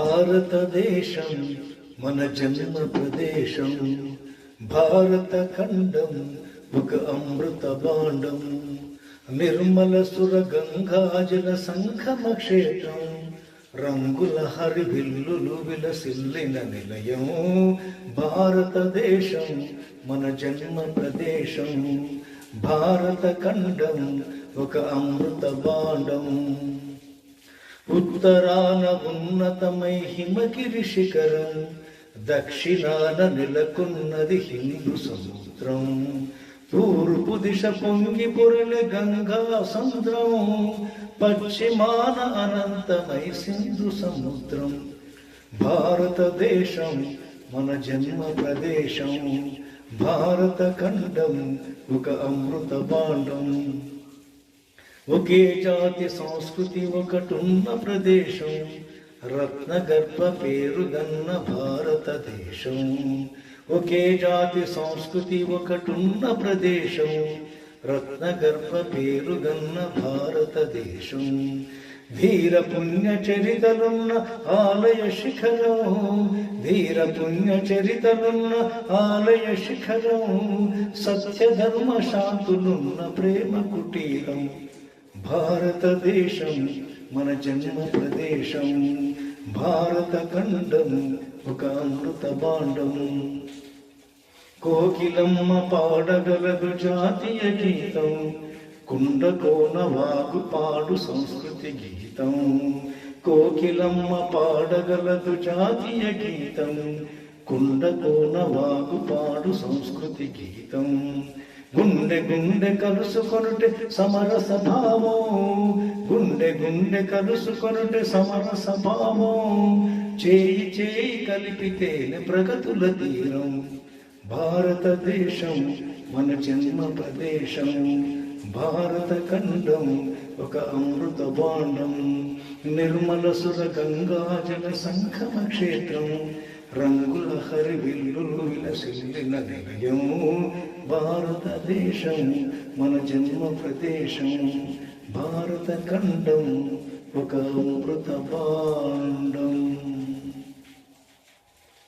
భారతదేశం మన జన్మ ప్రదేశం భారత ఖండం ఒక అమృత బాండం నిర్మల సుర గంగాజల సంగమ క్షేత్రం. రంగుల హరివిల్లులు విలసిల్లిన నిలయం. భారతదేశం మన జన్మ ప్రదేశం భారత ఖండం ఒక అమృత బాండం ఉత్తరాన ఉన్నతమై హిమగిరి శిఖరం దక్షిణాన నెలకొన్నది హిందూ సముద్రం. తూర్పు దిశ పొంగి పొరలి గంగా సముద్రం పశ్చిమాన అనంతమై సింధు సముద్రం. భారతదేశం మన జన్మ ప్రదేశం భారత ఖండం ఒక అమృత భాండం. ఒకే జాతి సంస్కృతి ఒకటున్న ప్రదేశం. రత్నగర్భ పేరుగన్న భారతదేశం. ఒకే జాతి సంస్కృతి ఒకటున్న ప్రదేశం. రత్నగర్భ పేరుగన్న భారతదేశం. ధీర పుణ్య చరితలున్న ఆలయ శిఖరం. ధీర పుణ్య చరితలున్న ఆలయ శిఖరం. సత్యధర్మ శాంతులున్న ప్రేమ కుటీరం. భారతదేశం మన జన్మ ప్రదేశం. భారత ఖండం ఒక అమృత భాండం. కోకిలమ్మ పాడగలదు జాతీయ గీతం. కుండకోన వాగు పాడు సంస్కృతి గీతం. కోకిలమ్మ పాడగలదు జాతీయ గీతం. కుండకోన వాగు పాడు సంస్కృతి గీతం. గుండె గుండె కలుసుకొనుటే సమరస భావం. గుండె గుండె కలుసుకొనుటే సమరస భావం. చేయి చేయి కలిపితేనే ప్రగతుల తీరం. భారతదేశం మన జన్మ ప్రదేశం. భారత ఖండం ఒక అమృత బాండం. నిర్మల సుర గంగాజల సంగమ క్షేత్రం. రంగుల హరి విల్లులు విలసిల్లిన నిలయం భారతదేశం మన జన్మ ప్రదేశం భారత ఖండం ఒక అమృత